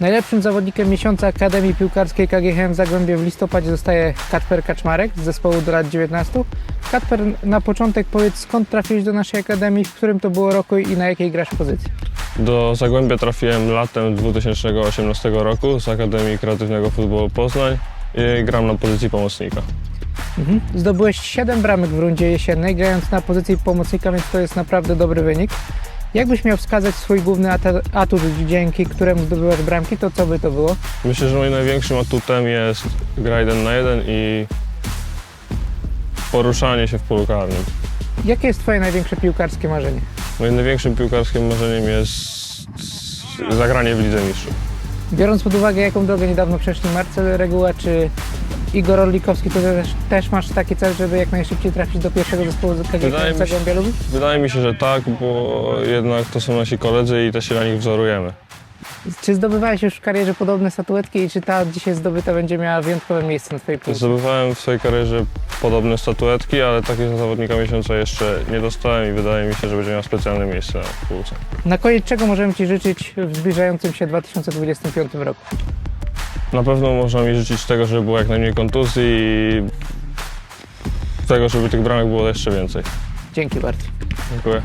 Najlepszym zawodnikiem miesiąca Akademii Piłkarskiej KGHM Zagłębie w listopadzie zostaje Kacper Kaczmarek z zespołu do lat 19. Kacper, na początek powiedz skąd trafiłeś do naszej Akademii, w którym to było roku i na jakiej grasz pozycji? Do Zagłębia trafiłem latem 2018 roku z Akademii Kreatywnego Futbolu Poznań i gram na pozycji pomocnika. Mhm. Zdobyłeś 7 bramek w rundzie jesiennej, grając na pozycji pomocnika, więc to jest naprawdę dobry wynik. Jakbyś miał wskazać swój główny atut, dzięki któremu zdobyłaś bramki, to co by to było? Myślę, że moim największym atutem jest gra 1 na 1 i poruszanie się w polu karnym. Jakie jest twoje największe piłkarskie marzenie? Moim największym piłkarskim marzeniem jest zagranie w Lidze Mistrzów. Biorąc pod uwagę, jaką drogę niedawno przeszli Marcel Reguła czy Igor Orlikowski, to też, też masz taki cel, żeby jak najszybciej trafić do pierwszego zespołu KGHM Zagłębia Lubin? Wydaje mi się, że tak, bo jednak to są nasi koledzy i też się na nich wzorujemy. Czy zdobywałeś już w karierze podobne statuetki i czy ta dzisiaj zdobyta będzie miała wyjątkowe miejsce na twojej półce? Zdobywałem w swojej karierze podobne statuetki, ale takiego zawodnika miesiąca jeszcze nie dostałem i wydaje mi się, że będzie miał specjalne miejsce na półce. Na koniec czego możemy Ci życzyć w zbliżającym się 2025 roku? Na pewno można mi życzyć tego, żeby było jak najmniej kontuzji i tego, żeby tych bramek było jeszcze więcej. Dzięki bardzo. Dziękuję.